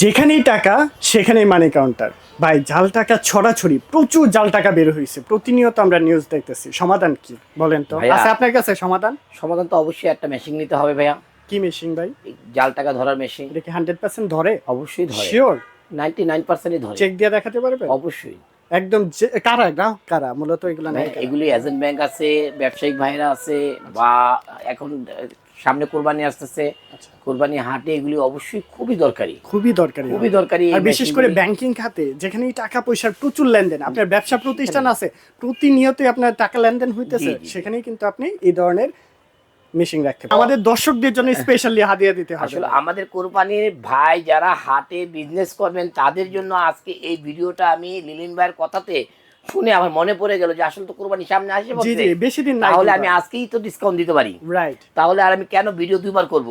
যেখানেই টাকা সেখানেই মানি কাউন্টার ভাই জাল টাকা ছড়াছড়ি প্রচুর জাল টাকা বের হয়েছে প্রতিনিয়ত আমরা নিউজ দেখতেছি। সমাধান কি? বলেন তো। আচ্ছা আছে আপনার কাছে সমাধান? সমাধান তো অবশ্যই একটা মেশিন নিতে হবে ভাইয়া। কি মেশিন ভাই? জাল টাকা ধরার মেশিন এটা কি হান্ড্রেড পার্সেন্ট ধরে? অবশ্যই ধরে। শিওর নাইনটি নাইন পার্সেন্টই ধরে। চেক দিয়ে দেখাতে পারবে অবশ্যই। একদম কারা গ্রাহক কারা? মূলত এগুলো নেই এগুলি এজেন্ট ব্যাংক আছে ব্যবসায়িক ভাইরা আছে বা এখন সামনে কোরবানি আসতেছে। আচ্ছা। কোরবানি হাটে এগুলি অবশ্যই খুবই দরকারি। খুবই দরকারি। খুবই দরকারি আর বিশেষ করে ব্যাংকিং খাতে যেখানে টাকা পয়সার প্রচুর লেনদেন আপনার ব্যবসা প্রতিষ্ঠান আছে প্রতিনিয়তই আপনার টাকা লেনদেন হইতেছে। সেখানেই কিন্তু আপনি এই ধরনের মেশিন রাখতে আমাদের দর্শকদের জন্য স্পেশালি হাদিয়া দিতে হবে। আসলে আমাদের কোরবানির ভাই যারা হাটে বিজনেস করবেন তাদের জন্য আজকে এই ভিডিওটা আমি লিলিন ভাইয়ের কথাতে শুনে আমার মনে পড়ে গেল যে আসলে তো কোরবানি সামনে আসে জি জি বেশি দিন না তাহলে আমি আজকেই তো ডিসকাউন্ট দিতে পারি। রাইট তাহলে আর আমি কেন ভিডিও দুইবার করব?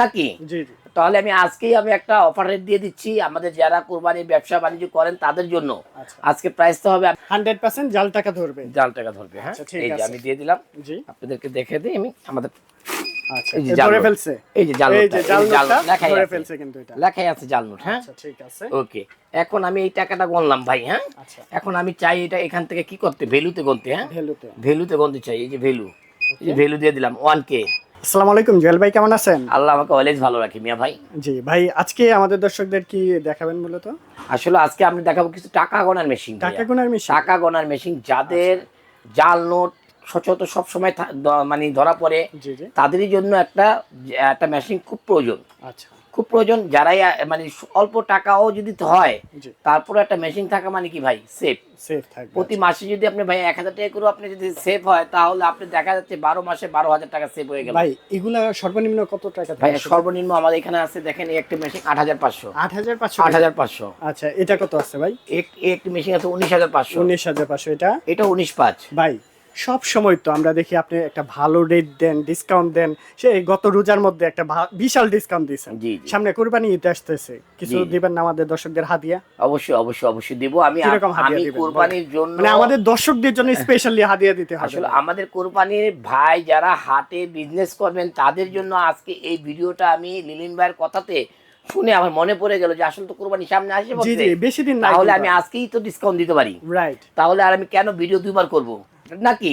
নাকি? জি জি। তাহলে আমি আজকেই আমি একটা অফার রেট দিয়ে দিচ্ছি। আমাদের যারা কোরবানির ব্যবসা বাণিজ্য করেন তাদের জন্য। আচ্ছা। আজকে প্রাইস তো হবে হান্ড্রেড পার্সেন্ট জাল টাকা ধরবে। জাল টাকা ধরবে হ্যাঁ? আচ্ছা, এই যে আমি দিয়ে দিলাম। আপনাদেরকে দেখে দিই আমি আমাদের আচ্ছা হ্যাঁ? এখন আমি এই টাকাটা গণলাম ভাই হ্যাঁ? এখন আমি চাই এটা এখান থেকে কি করতে? ভ্যালুতে গনতে হ্যাঁ? ভ্যালুতে চাই এই যে ভ্যালু এই যে ভ্যালু দিয়ে দিলাম ওয়ান কে। আসসালামু আলাইকুম জুয়েল ভাই কেমন আছেন? আল্লাহ আমাকে অলওয়েজ ভালো রাখি মিয়া ভাই। জি ভাই আজকে আমাদের দর্শকদের কি দেখাবেন মূলত আসলে আজকে আমি দেখাবো কিছু টাকা গণার মেশিন টাকা গোনার মেশিন টাকা গোনার মেশিন যাদের জাল নোট সচরাচর সবসময় মানে ধরা পড়ে। তাদেরই জন্য একটা একটা মেশিন খুব প্রয়োজন। আচ্ছা। খুব প্রয়োজন যারাই মানে অল্প টাকাও যদি হয় তারপরে একটা মেশিন থাকা মানে কি ভাই? সেফ সেফ থাকবে প্রতি মাসে যদি আপনি ভাই এক হাজার টাকা করে আপনি যদি সেফ হয় তাহলে আপনি দেখা যাচ্ছে বারো মাসে বারো হাজার টাকা সেভ হয়ে গেল। ভাই এগুলা সর্বনিম্ন কত টাকা ভাই সর্বনিম্ন আমাদের এখানে আছে দেখেন এই একটি মেশিন আট হাজার পাঁচশো। আট হাজার পাঁচশো আট হাজার পাঁচশো। আচ্ছা এটা কত আছে ভাই? একটি মেশিন আছে উনিশ হাজার পাঁচশো। উনিশ হাজার পাঁচশো এটা? এটা উনিশ পাঁচ। ভাই সব সময় তো আমরা দেখি আপনি একটা ভালো রেট দেন ডিসকাউন্ট দেন। সে গত রোজার মধ্যে একটা বিশাল ডিসকাউন্ট দিয়েছেন। সামনে কোরবানি ঈদ আসতেছে। কিছু দিবেন না আমাদের দর্শকদের হাদিয়া? অবশ্যই অবশ্যই অবশ্যই দিব। আমি আমি? কোরবানির জন্য মানে আমাদের দর্শকদের জন্য স্পেশালি হাদিয়া দিতে হবে। আসলে আমাদের কোরবানির ভাই যারা হাতে বিজনেস করবেন তাদের জন্য আজকে এই ভিডিওটা আমি লিলিন ভাইয়ের কথাতে শুনে আমার মনে পড়ে গেল যে আসলে তো কোরবানি সামনে আসে বেশি দিন তাহলে আমি আজকেই তো ডিসকাউন্ট দিতে পারি। রাইট তাহলে আর আমি কেন ভিডিও দুইবার করব? নাকি?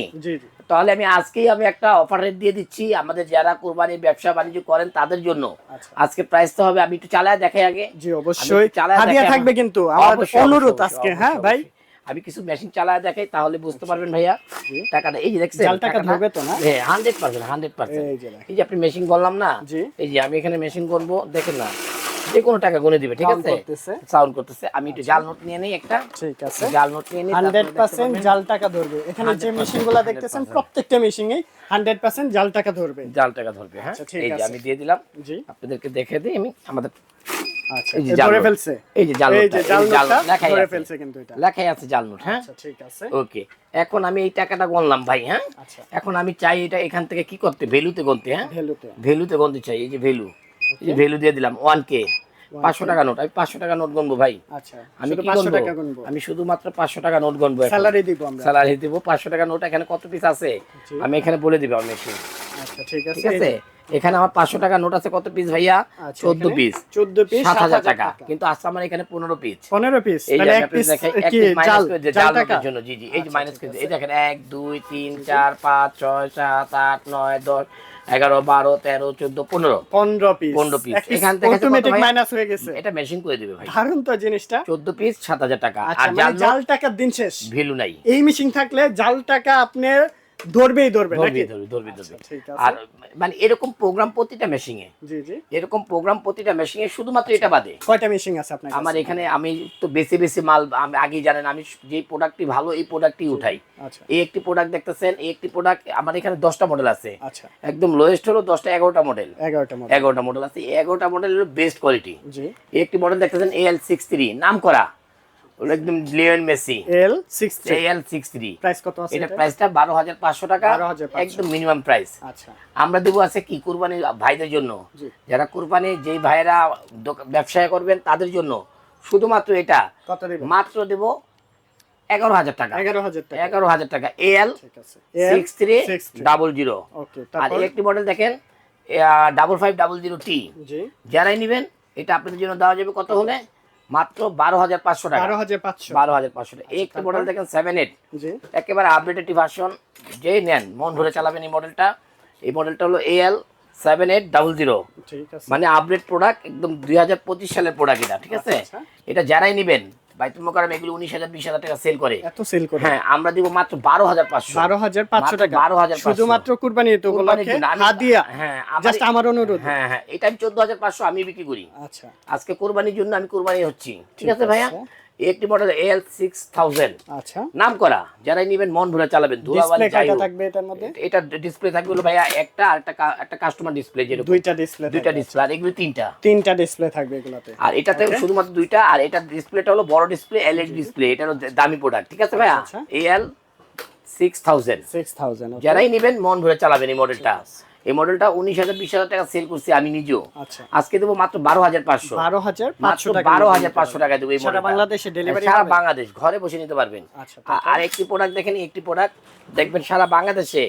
তাহলে আমি আজকেই আমি একটা অফার রেট দিয়ে দিচ্ছি আমাদের যারা কোরবানির ব্যবসা বাণিজ্য করেন তাদের জন্য। আচ্ছা। আজকে প্রাইস তো হবে আমি একটু চালায় দেখাই আগে। জি অবশ্যই। চালায় হাদিয়া থাকবে কিন্তু আমার অনুরোধ আজকে হ্যাঁ ভাই? আমি কিছু মেশিন চালায় দেখাই তাহলে বুঝতে পারবেন ভাইয়া। টাকাটা এই যে দেখছেন টাকা ধরবে তো না? হ্যাঁ হান্ড্রেড পার্সেন্ট হান্ড্রেড পার্সেন্ট এই যে আপনি মেশিন করলাম না। এই যে আমি এখানে মেশিন করব দেখেন না। যে কোনো টাকা গুনে দিবে ঠিক আছে? করতেছে। সাউন্ড করতেছে। আমি একটু জাল নোট নিয়ে নিই একটা। ঠিক আছে। জাল নোট নিয়ে নিই হান্ড্রেড তারপরে পার্সেন্ট জাল টাকা ধরবে। এখানে যে 100% দেখতেছেন 100% প্রত্যেকটা মেশিনে জাল টাকা ধরবে। জাল টাকা ধরবে হ্যাঁ? আচ্ছা, এই যে আমি দিয়ে দিলাম। জি। আপনাদেরকে দেখে দিই আমি আমাদের আচ্ছা এই যে ধরে ফেলছে। এই যে জাল এই নোটটা, যে এই জাল যে জাল নোটটা নোট লেখাই ধরে ফেলছে কিন্তু এটা। লেখাই আছে জাল নোট হ্যাঁ? আচ্ছা ঠিক আছে। ওকে এখন আমি এই টাকাটা ভাই হ্যাঁ? এখন আমি চাই এটা এখান থেকে কি করতে ভ্যালুতে গনতে হ্যাঁ? ভ্যালুতে ভ্যালুতে গনতে চাই এই যে ভ্যালু যে ভ্যালু দিয়ে দিলাম ওয়ান কে পাঁচশো টাকা নোট আমি পাঁচশো টাকা নোট গনবো ভাই। আচ্ছা আমি কি 500 টাকা গুনবো? আমি শুধুমাত্র পাঁচশো টাকা নোট গনবো স্যালারি দিব আমরা। স্যালারি দিব পাঁচশো টাকা নোট এখানে কত পিস আছে? আমি এখানে বলে দিব আমি আচ্ছা ঠিক আছে। ঠিক আছে? এখানে আমার পাঁচশো টাকা নোট আছে কত পিস ভাইয়া? আচ্ছা, চোদ্দ পিস 14 পিস সাত হাজার টাকা। কিন্তু আজকে আমার এখানে পনেরো পিস 15 পিস এই জন্য। জি জি এই যে মাইনাস আছে। এই দেখেন এক দুই তিন চার পাঁচ ছয় সাত আট নয় দশ এগারো বারো তেরো চোদ্দ পনেরো। 15 পিস পনেরো পিস এখান থেকে অটোমেটিক মাইনাস হয়ে গেছে। এটা মেশিন করে দিবে ভাই। দারুণ তো জিনিসটা। চোদ্দ পিস সাত হাজার টাকা। আচ্ছা আর মানে জাল জাল টাকার দিন শেষ। ভ্যালু নাই। এই মেশিন থাকলে জাল টাকা আপনার ধরবেই ধরবে ধরবি নাকি? ধরবি ধরবি ধরবি। আচ্ছা, ঠিক আর মানে এরকম প্রোগ্রাম প্রতিটা জি জি। এরকম প্রোগ্রাম প্রতিটা মেশিনে শুধুমাত্র এটা বাদে। কয়টা মেশিন আছে আপনার আমার এখানে আমি তো বেশি বেশি মাল আমি আগেই জানেন আমি যে প্রোডাক্টটি ভালো এই প্রোডাক্টটি উঠাই। আচ্ছা। এই একটি প্রোডাক্ট দেখতেছেন এই একটি প্রোডাক্ট আমার এখানে দশটা মডেল আছে। আচ্ছা। একদম লোয়েস্ট হলো দশটা এগারোটা মডেল এগারোটা মডেল এগারোটা মডেল আছে এগারোটা মডেল হলো বেস্ট কোয়ালিটি জি। এই একটি মডেল দেখতেছেন এল সিক্স থ্রি নাম করা একদম Leon Messi. L six L six three price কত আছে এটা? প্রাইসটা বারো হাজার পাঁচশো টাকা। 12,500 একদম মিনিমাম প্রাইস আচ্ছা। আমরা দেবো আছে কি কুরবানি ভাইদের জন্য। যারা কুরবানি যেই ভাইয়েরা দোকা- ব্যবসায় করবেন তাদের জন্য। শুধুমাত্র এটা। মাত্র দেব এগারো হাজার টাকা। এগারো হাজার টাকা। এগারো হাজার টাকা। এল ঠিক আছে। Six three double zero okay আর একটি মডেল দেখেন। Double five double zero T G. যারাই নেবেন এটা আপনাদের জন্য দেওয়া যাবে কত হলে? মাত্র বারো হাজার পাঁচশো টাকা। বারো হাজার পাঁচশো। বারো হাজার পাঁচশো টাকা। এই মডেল দেখেন সেভেন এইট একেবারে আপডেটেড ভার্সন যেই নেন মন ভরে চালাবেন এই মডেলটা এই মডেলটা হলো L seven eight double zero মানে আপডেট প্রোডাক্ট একদম দুই হাজার পঁচিশ সালের প্রোডাক্ট এটা ঠিক আছে? আচ্ছা। এটা যারাই নেবেন বাইতুল মোকারম এগুলো উনিশ হাজার বিশ হাজার টাকা সেল করে। এত সেল করে? হ্যাঁ আমরা দিব মাত্র বারো হাজার পাঁচশো। বারো হাজার পাঁচশো টাকা? বারো হাজার শুধুমাত্র কুরবানি তো হাদিয়া? হ্যাঁ আমার- জাস্ট আমার অনুরোধ। হ্যাঁ হ্যাঁ এটা আমি চোদ্দ হাজার পাঁচশো আমি বিক্রি করি। আচ্ছা। আজকে কোরবানির জন্য আমি কোরবানি হচ্ছি। ঠিক আছে ভাইয়া? একটি মডেল এল সিক্স থাউজেন্ড আচ্ছা। নাম করা যারাই নিবেন মন ভরে চালাবেন ধুলাবালি যাই থাকবে এটার মধ্যে? এটা ডিসপ্লে থাকবে হলো ভাইয়া একটা আর একটা একটা কাস্টমার ডিসপ্লে যেরকম। দুইটা ডিসপ্লে দুইটা ডিসপ্লে আর এগুলো তিনটা। তিনটা ডিসপ্লে থাকবে এগুলাতে। আর এটাতে শুধুমাত্র দুইটা আর এটা ডিসপ্লেটা হলো বড় ডিসপ্লে এলইডি ডিসপ্লে এটা হলো দামি প্রোডাক্ট ঠিক আছে ভাইয়া? L six thousand six thousand যারাই নেবেন মন ভরে চালাবেন এই মডেলটা এই মডেলটা উনিশ হাজার বিশ হাজার টাকা সেল করছি আমি নিজেও। আচ্ছা। আজকে দেবো মাত্র বারো হাজার পাঁচশো। বারো হাজার মাত্র বারো হাজার পাঁচশো টাকা দেবো এই সারা বাংলাদেশে ডেলিভারি সারা বাংলাদেশ ঘরে বসে নিতে পারবেন। আচ্ছা আর একটি প্রোডাক্ট দেখেন একটি প্রোডাক্ট দেখবেন সারা বাংলাদেশে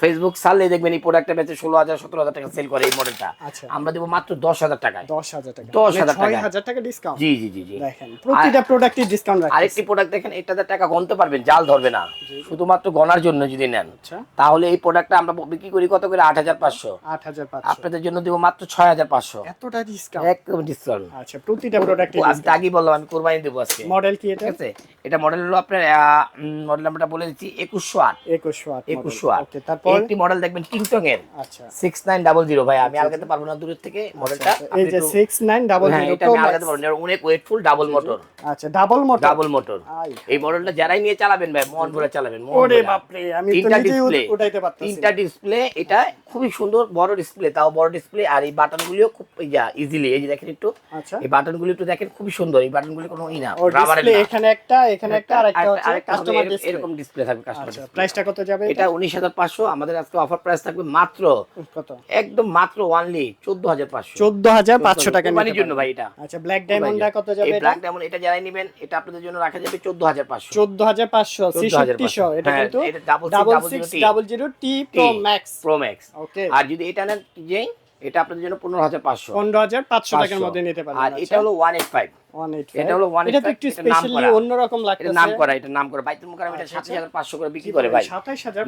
ফেসবুক সারলেই দেখবেন এই প্রোডাক্টটা বেচে ষোলো হাজার সতেরো হাজার টাকা সেল করে এই মডেলটা আচ্ছা। আমরা দেবো মাত্র দশ হাজার টাকায়। দশ হাজার টাকা। 10,000 ছয় টাকা। হাজার টাকা ডিসকাউন্ট জি জি জি জি। দেখেন প্রতিটা প্রোডাক্টে ডিসকাউন্ট আরেকটি প্রোডাক্ট দেখেন এটাতে টাকা গণতে পারবেন জাল ধরবে না। শুধুমাত্র গনার জন্য যদি নেন। আচ্ছা। তাহলে এই প্রোডাক্টটা আমরা বিক্রি করি কত করে? আট হাজার পাঁচশো। আট হাজার আপনাদের জন্য দেবো মাত্র ছয় হাজার পাঁচশো। এতটা ডিসকাউন্ট একদম ডিসকাউন্ট আচ্ছা প্রতিটা প্রোডাক্টে আমি আগেই বললাম আমি কোরবানি দেবো আজকে। মডেল কি এটা? আছে? এটা মডেল হলো আপনার মডেল নাম্বারটা বলে দিচ্ছি একুশশো আট। একুশশো আট একুশশো আট। তারপর একটি মডেল দেখবেন টিংটং এর। আচ্ছা। ভাই আমি আলগাতে পারব না দূরের থেকে মডেলটা আচ্ছা, এই যে ডাবল হ্যাঁ এটা আমি আলগাতে পারব না অনেক ওয়েটফুল ডাবল মোটর আচ্ছা ডাবল মোটর ডাবল মোটর এই মডেলটা যারাই নিয়ে চালাবেন ভাই মন ভরে চালাবেন ওরে ভরে। বাপরে আমি তো তিনটা ডিসপ্লে উঠাইতে পারতেছি তিনটা ডিসপ্লে এটা খুবই সুন্দর বড় ডিসপ্লে তাও বড় ডিসপ্লে আর এই বাটনগুলিও খুব ইজিলি এই যে দেখেন একটু আচ্ছা। এই বাটনগুলি একটু দেখেন খুবই সুন্দর। এই বাটনগুলি কোনো ই না রাবারের না। এখানে একটা এখানে একটা আর একটা হচ্ছে কাস্টমার ডিসপ্লে এরকম ডিসপ্লে থাকবে কাস্টমার আচ্ছা প্রাইসটা কত যাবে এটা? উনিশ হাজার পাঁচশো আমাদের আজকে অফার প্রাইস থাকবে মাত্র কত? একদম মাত্র ওয়ানলি চোদ্দ হাজার পাঁচশো। চোদ্দ হাজার পাঁচশো টাকা মানে জন্য ভাই এটা। আচ্ছা ব্ল্যাক ডায়মন্ডটা কত যাবে এটা? ব্ল্যাক ডায়মন্ড এটা যারাই নেবেন এটা আপনাদের জন্য রাখা যাবে চোদ্দ হাজার পাঁচশো। চোদ্দ হাজার পাঁচশো 14,500 ছিষট্টিশো এটা হ্যাঁ, কিন্তু এটা double. Double zero T pro max pro max okay আর যদি এটা নেন যে? এটা আপনাদের জন্য পনেরো হাজার পাঁচশো। পনেরো হাজার পাঁচশো টাকার মধ্যে নিতে পারবেন আর এটা হলো ওয়ান এইট ফাইভ। এটা হলো 185, এটা একটু এটা স্পেশালি করা। অন্যরকম এটা লাগতেছে। নাম করা এটা নাম করা। বাইতুল মুকাররম এটা আচ্ছা, আচ্ছা। করে বিক্রি করে ভাই?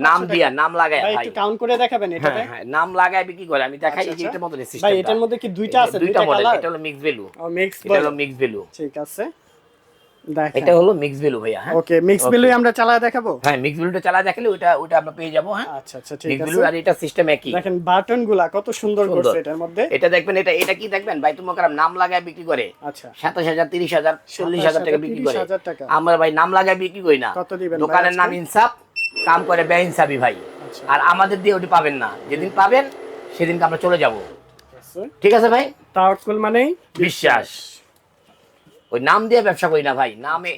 নাম দিয়া নাম লাগায় ভাই একটু কাউন্ট করে দেখাবেন হ্যাঁ এটাতে? হ্যাঁ নাম লাগায় বিক্রি করে আমি দেখাই আচ্ছা, এই যে আচ্ছা। এটার মধ্যে ভাই এটার মধ্যে কি দুইটা আছে? দুইটা মডেল এটা হলো মিক্স ভ্যালু ও মিক্স এটা হলো মিক্স ভ্যালু ঠিক আছে। এটা হলো মিক্স ভ্যালু ভাইয়া হ্যাঁ? ওকে মিক্স. বিলই আমরা চালায় দেখাবো? হ্যাঁ মিক্স ভ্যালুটা দেখালে ওটা ওটা আমরা পেয়ে যাব হ্যাঁ? আচ্ছা আচ্ছা ঠিক মিক্স ভ্যালু আর এটা সিস্টেম একই। দেখেন বাটনগুলা কত সুন্দর। করছে এটার মধ্যে। এটা দেখবেন এটা এটা কি দেখবেন? মুকাররম নাম লাগায় বিক্রি করে। আচ্ছা। সাতাশ হাজার তিরিশ হাজার চল্লিশ হাজার টাকা বিক্রি করে। আমরা ভাই নাম লাগায় বিক্রি করি না। কত দিবেন দোকানের নাম ইনসাফ কাম করে বে ইনসাফি ভাই। আচ্ছা। আর আমাদের দিয়ে ওটি পাবেন না। যেদিন পাবেন সেদিনকে আমরা চলে যাব। ঠিক আছে ভাই? তাওয়াক্কুল মানেই বিশ্বাস। ওই নাম দিয়ে ব্যবসা করি না ভাই। নামে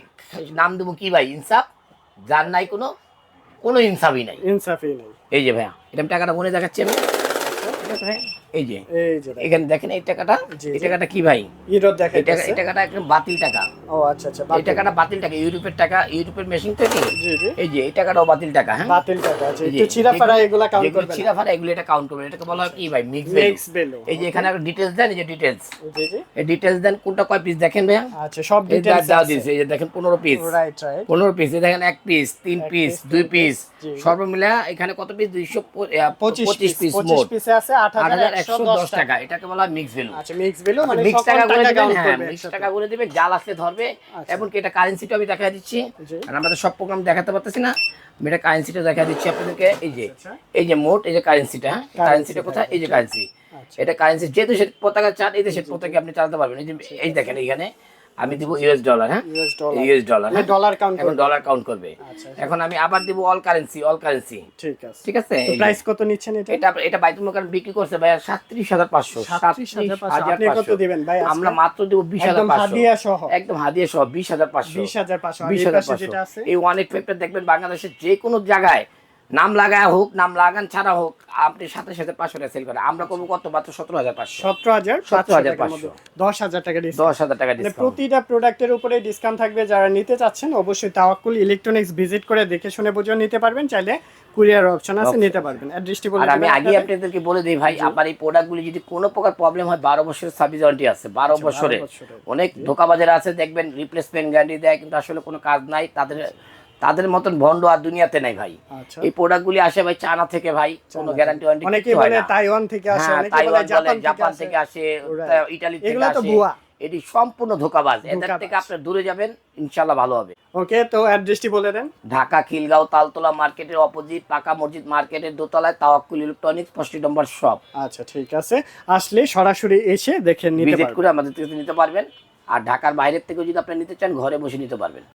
নাম দেবো কি ভাই? ইনসাফ? যার নাই কোনো কোনো ইনসাফই নাই। ইনসাফই নাই। এই যে ভাইয়া এটা টাকাটা মনে দেখাচ্ছি আমি। ভাই? এই যে। এখানে দেখেন এই টাকাটা? এই টাকাটা কি ভাই? এই টাকাটা একদম বাতিল টাকা। ও আচ্ছা আচ্ছা এই টাকাটা বাতিল টাকা ইউরোপের টাকা ইউরোপের মেশিন থেকে? এই যে এই টাকাটাও বাতিল টাকা হ্যাঁ? বাতিল টাকা আছে একটু যেগুলো- এগুলা কাউন্ট যেগুলো করবেন। চিরাফাড়া এগুলো এটা কাউন্ট করবেন। এটাকে বলা হয় কি ভাই? মিক্স মিক্স বেলো এই যে এখানে একটা ডিটেলস দেন এই যে জি এই ডিটেলস দেন কোনটা কয় পিস দেখেন ভাইয়া? আচ্ছা সব ডিটেইলস দাও দিয়েছে এই যে দেখেন পনেরো পিস রাইট রাইট পনেরো পিস দেখেন এক পিস তিন পিস দুই পিস। সর্বমিলা এখানে কত পিস দুইশো পঁচিশ পঁচিশ পিস পঁচিশ মোট। পিসে আছে আট আট হাজার একশো দশ টাকা টাকা এটাকে বলা মিক্স ভ্যালু আচ্ছা মিক্স ভ্যালু মানে মিক্স টাকা করে দিবেন হ্যাঁ মিক্স। টাকা করে দিবেন জাল আছে ধরবে আচ্ছা। এমনকি এটা কারেন্সিটা আমি দেখা দিচ্ছি। আর আমরা তো সব প্রোগ্রাম দেখাতে পারতেছি না এটা কারেন্সিটা দেখা দিচ্ছি আপনাদেরকে এই যে আচ্ছা। এই যে মোট এই যে কারেন্সিটা কারেন্সিটা কোথায় এই যে কারেন্সি আচ্ছা। এটা কারেন্সি যে দেশের পতাকা চান এই দেশের পতাকা আপনি চালাতে পারবেন এই যে এই দেখেন এইখানে আমি দিব ইউএস ডলার হ্যাঁ? US dollar US dollar dollar count এখন ডলার কাউন্ট করবে। আচ্ছা এখন আমি আবার দিব অল কারেন্সি অল কারেন্সি ঠিক আছে। ঠিক আছে? প্রাইস কত নিচ্ছেন এটা? এটা এটা বাইতুল মোকাররম বিক্রি করছে ভাই সাতত্রিশ হাজার পাঁচশো। সাতত্রিশ হাজার পাঁচশো। আপনি কত দিবেন ভাই আমরা মাত্র দেবো বিশ হাজার একদম হাদিয়া সহ। একদম হাদিয়া সহ বিশ হাজার পাঁচশো। বিশ হাজার পাঁচশো। আর বিশ এই হাজার পাশে যেটা আছে? এই ওয়ান ফাইভটা দেখবেন বাংলাদেশের যে কোনো জায়গায় নাম লাগায় হোক নাম লাগান ছাড়া হোক আপনি সাথে সাথে পাঁচশো টাকা সেল করেন। আমরা করব কত? মাত্র সতেরো হাজার পাঁচশো। সতেরো হাজার পাঁচশো 17,500 টাকার মধ্যে দশ হাজার টাকা দশ হাজার টাকা মানে প্রতিটা প্রোডাক্টের উপরে ডিসকাউন্ট থাকবে। যারা নিতে চাচ্ছেন অবশ্যই তাওয়াক্কুল ইলেকট্রনিক্স ভিজিট করে দেখে শুনে বুঝে নিতে পারবেন। চাইলে কুরিয়ার অপশন আছে নিতে পারবেন। অ্যাড্রেসটি বলে আমি আগে আপনাদেরকে বলে দিই ভাই আপনার এই প্রোডাক্টগুলি যদি কোনো প্রকার প্রবলেম হয় বারো বছরের সার্ভিস ওয়ারেন্টি আছে। বারো আচ্ছা, বছরে। অনেক ধোকাবাজার আছে দেখবেন রিপ্লেসমেন্ট গ্যারান্টি দেয় কিন্তু আসলে কোনো কাজ নাই। তাদের তাদের মতন ভন্ড আর দুনিয়াতে নাই ভাই। আচ্ছা। এই প্রোডাক্টগুলি আসে ভাই চায়না থেকে ভাই কোনো গ্যারান্টি ওয়ারেন্টি অনেকেই বলে তাইওয়ান থেকে আসে হ্যাঁ অনেকে বলে জাপান থেকে থেকে আসে ইটালি থেকে এগুলো তো আসে। ভুয়া। এটি সম্পূর্ণ ধোকাবাজ। এদের থেকে আপনি দূরে যাবেন ইনশাল্লাহ ভালো হবে। ওকে তো অ্যাড্রেসটি বলে দেন। ঢাকা খিলগাঁও তালতলা মার্কেটের অপোজিট পাকা মসজিদ মার্কেটের দোতলায় তাওয়াক্কুল ইলেকট্রনিক্স পঁচিশ নম্বর শপ আচ্ছা ঠিক আছে। আসলে সরাসরি এসে দেখে নিতে পারবেন। ভিজিট করে আমাদের থেকে নিতে পারবেন। আর ঢাকার বাইরের থেকেও যদি আপনি নিতে চান ঘরে বসে নিতে পারবেন।